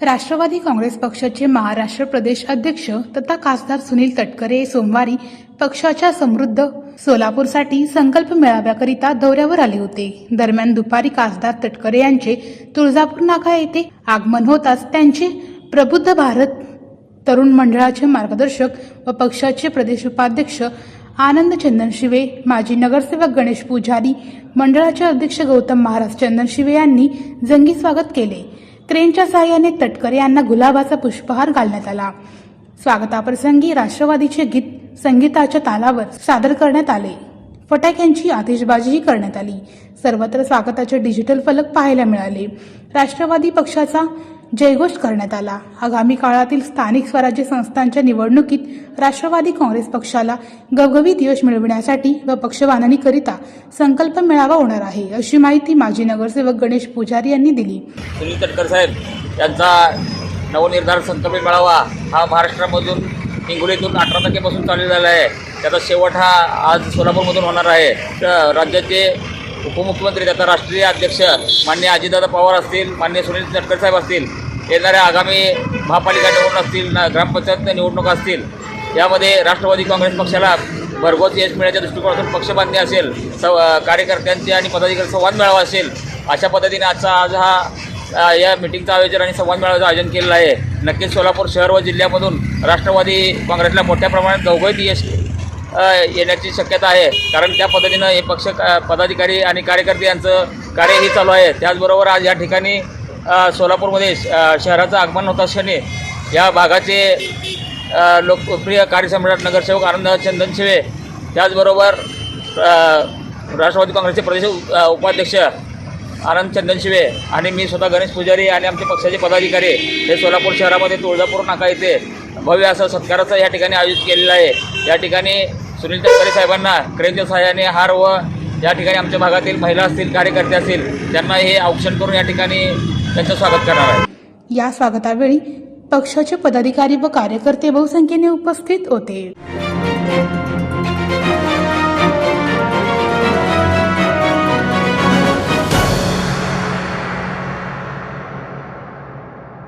राष्ट्रवादी काँग्रेस पक्षाचे महाराष्ट्र प्रदेश अध्यक्ष तथा खासदार सुनील तटकरे सोमवारी पक्षाच्या समृद्ध सोलापूरसाठी संकल्प मेळाव्याकरिता दौऱ्यावर आले होते. दरम्यान दुपारी खासदार तटकरे यांचे तुळजापूर नाका येथे आगमन होताच त्यांचे प्रबुद्ध भारत तरुण मंडळाचे मार्गदर्शक व पक्षाचे प्रदेश उपाध्यक्ष आनंद चंदन शिवे माजी नगरसेवक गणेश पुजारी मंडळाचे अध्यक्ष गौतम महाराज चंदन शिवे यांनी जंगी स्वागत केले. क्रेनच्या सहाय्याने तटकरे यांना गुलाबाचा पुष्पहार घालण्यात आला. स्वागताप्रसंगी राष्ट्रवादीचे गीत संगीताच्या तालावर सादर करण्यात आले. फटाक्यांची आतिषबाजीही करण्यात आली. सर्वत्र स्वागताचे डिजिटल फलक पाहायला मिळाले. राष्ट्रवादी पक्षाचा जयघोष करण्यात आला. आगामी काळातील स्थानिक स्वराज्य संस्थांच्या निवडणुकीत राष्ट्रवादी काँग्रेस पक्षाला गवगवीत यश मिळविण्यासाठी व पक्षबांधणीकरिता संकल्प मेळावा होणार आहे अशी माहिती माजी नगरसेवक गणेश पुजारी यांनी दिली. सुनील तटकर साहेब यांचा नवनिर्धार संकल्प मेळावा हा महाराष्ट्रामधून हिंगोलीतून अठरा तारखेपासून चालू झाला आहे. त्याचा शेवट हा आज सोलापूरमधून होणार आहे. तर राज्याचे उपमुख्यमंत्री त्याचा राष्ट्रीय अध्यक्ष मान्य अजितदादा पवार असतील मान्य सुनील तटकर साहेब असतील येणाऱ्या आगामी महापालिका निवडणूक असतील ना ग्रामपंचायत निवडणूक असतील यामध्ये राष्ट्रवादी काँग्रेस पक्षाला भरघोस यश मिळण्याच्या दृष्टिकोनातून पक्षबांधणी असेल सव कार्यकर्त्यांचे आणि पदाधिकारी संवाद मेळावा असेल अशा पद्धतीने आजचा आज हा या मिटिंगचं आयोजन आणि संवाद मेळाव्याचं आयोजन केलेलं आहे. नक्कीच सोलापूर शहर व जिल्ह्यामधून राष्ट्रवादी काँग्रेसला मोठ्या प्रमाणात गवगळीत यश येण्याची शक्यता आहे. कारण त्या पद्धतीनं हे पक्ष पदाधिकारी आणि कार्यकर्ते यांचं कार्यही चालू आहे. त्याचबरोबर आज या ठिकाणी सोलापूरमध्ये श- शहराचं आगमन होत असल्याने या भागाचे लोकप्रिय कार्यसम्राट नगरसेवक आनंद चंदन शिवे. त्याचबरोबर राष्ट्रवादी काँग्रेसचे प्रदेश उपाध्यक्ष आनंद चंदन शिवे आणि मी स्वतः गणेश पुजारी आणि आमचे पक्षाचे पदाधिकारी हे सोलापूर शहरामध्ये तुळजापूर नाका येथे भव्य असं सत्काराचं या ठिकाणी आयोजित केलेलं आहे. या ठिकाणी सुनील तटकरे साहेबांना क्रेनच्या सहाय्याने हार व या ठिकाणी आमच्या भागातील महिला असतील कार्यकर्ते असतील त्यांना हे औक्षण करून या ठिकाणी त्यांचं स्वागत करणार आहे. या स्वागतावेळी पक्षाचे पदाधिकारी व कार्यकर्ते बहुसंख्येने उपस्थित होते.